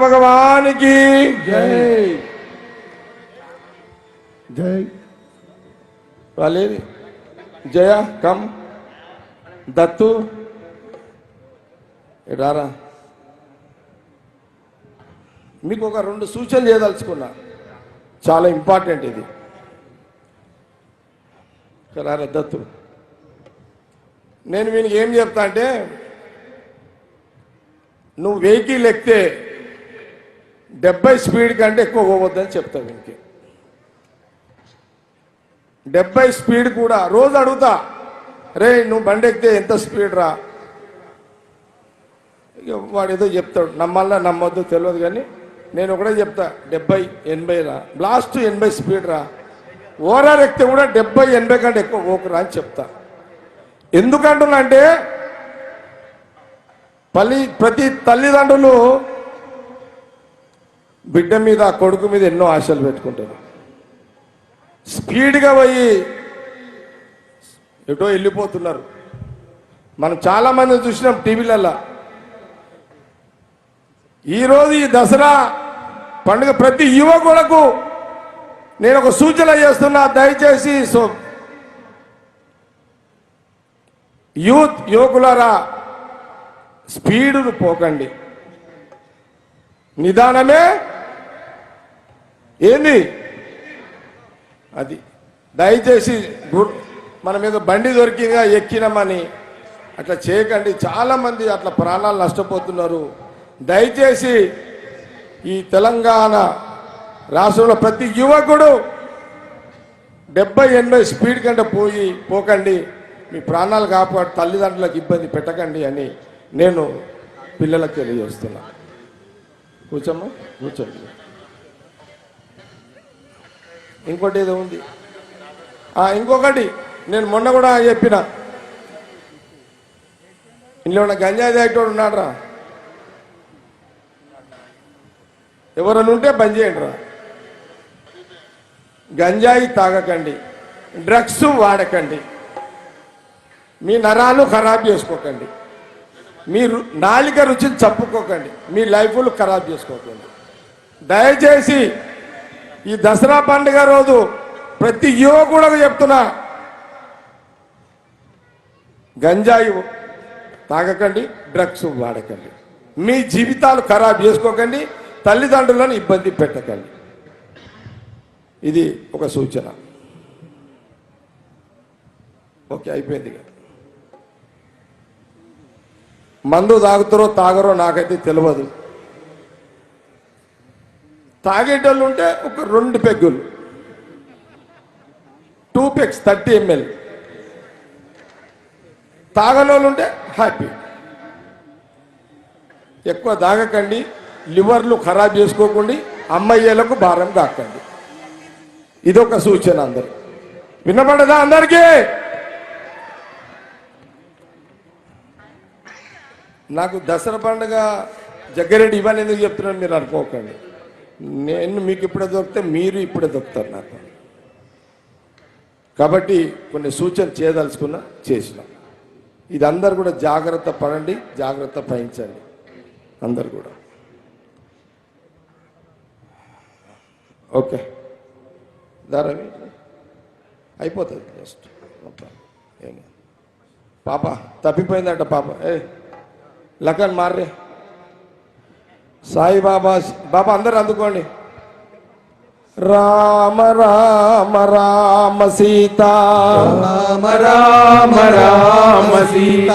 భగవానికి. జై. జై. వాళ్ళేది జయ కమ్. దత్తు. రారా. మీకు ఒక రెండు సూచనలు చేయదలుచుకున్నా. చాలా ఇంపార్టెంట్ ఇది. రారా దత్తు. నేను వీనికి ఏం చెప్తా అంటే నువ్వు వెహికల్ ఎక్కితే డెబ్బై స్పీడ్ కంటే ఎక్కువ పోవద్దని చెప్తా వీనికి డెబ్బై స్పీడ్ కూడా రోజు అడుగుతా రే నువ్వు బండి ఎక్కితే ఎంత స్పీడ్ రా? వాడు ఏదో చెప్తాడు నమ్మల్లా నమ్మొద్దు తెలియదు కానీ నేను ఒకటే చెప్తా డెబ్బై ఎనభై రా లాస్ట్ ఎనభై స్పీడ్ రా. ఓవరాల్ ఎక్కితే కూడా డెబ్బై ఎనభై కంటే ఎక్కువ పోకురా అని చెప్తా. ఎందుకంటున్నా అంటే పల్లి ప్రతి తల్లిదండ్రులు బిడ్డ మీద కొడుకు మీద ఎన్నో ఆశలు పెట్టుకుంటారు స్పీడ్గా పోయి ఎటో వెళ్ళిపోతున్నారు. మనం చాలామంది చూసినాం టీవీలల్లో. ఈరోజు ఈ దసరా పండుగ ప్రతి యువకులకు నేను ఒక సూచన చేస్తున్నా దయచేసి సో యూత్ యువకులారా స్పీడును పోకండి. నిదానమే ఏంది? అది దయచేసి మన మీద బండి దొరికిందిగా ఎక్కినామని అట్లా చేయకండి. చాలామంది అట్లా ప్రాణాలు నష్టపోతున్నారు. దయచేసి ఈ తెలంగాణ రాష్ట్రంలో ప్రతి యువకుడు డెబ్బై ఎనభై స్పీడ్ కంటే పోయి పోకండి. మీ ప్రాణాలు కాపాడు తల్లిదండ్రులకు ఇబ్బంది పెట్టకండి అని నేను పిల్లలకు తెలియజేస్తున్నా. కూర్చోమ్మా కూర్చోండి ఇంకోటి ఏదో ఉంది. ఇంకొకటి నేను మొన్న కూడా చెప్పిన. ఇంట్లో ఉన్న గంజాయి తాగేటోడు ఉన్నాడు రా ఎవరైనా ఉంటే బంద్ చేయండి రా గంజాయి తాగకండి డ్రగ్స్ వాడకండి మీ నరాలు ఖరాబ్ చేసుకోకండి మీరు నాలిక రుచిని చప్పుకోకండి మీ లైఫ్లు ఖరాబ్ చేసుకోకండి. దయచేసి ఈ దసరా పండుగ రోజు ప్రతి యువకుడకు చెప్తున్నా. గంజాయి తాగకండి డ్రగ్స్ వాడకండి. మీ జీవితాలు ఖరాబ్ చేసుకోకండి తల్లిదండ్రులను ఇబ్బంది పెట్టకండి. ఇది ఒక సూచన. ఓకే అయిపోయింది మందు తాగుతారో తాగరో నాకైతే తెలియదు. తాగేటోళ్ళు ఉంటే ఒక రెండు పెగ్గులు. టూ పెగ్స్ థర్టీ ఎంఎల్ తాగనోళ్ళు ఉంటే హ్యాపీ ఎక్కువ తాగకండి లివర్లు ఖరాబ్ చేసుకోకండి అమ్మయ్యలకు భారం కాకండి. ఇదొక సూచన అందరు. వినపడదా అందరికీ? నాకు దసరా పండుగ జగ్గారెడ్డి ఇవన్నీ ఎందుకు చెప్తున్నాను మీరు అనుకోకండి. నేను మీకు ఇప్పుడే దొరికితే మీరు ఇప్పుడే దొరుకుతారు నాకు. కాబట్టి కొన్ని సూచన చేయదలుచుకున్నా చేసిన. ఇది అందరు కూడా జాగ్రత్త పడండి జాగ్రత్త పయించండి అందరు కూడా. ఓకే. దారవి అయిపోతుంది జస్ట్. ఏమి పాప తప్పిపోయిందంట పాప. ఏ లకన్ మార్రే. సాయిబాబా బాబా అందరు అందుకోండి. రామ రామ రామ సీత. రామ రామ రామ సీత.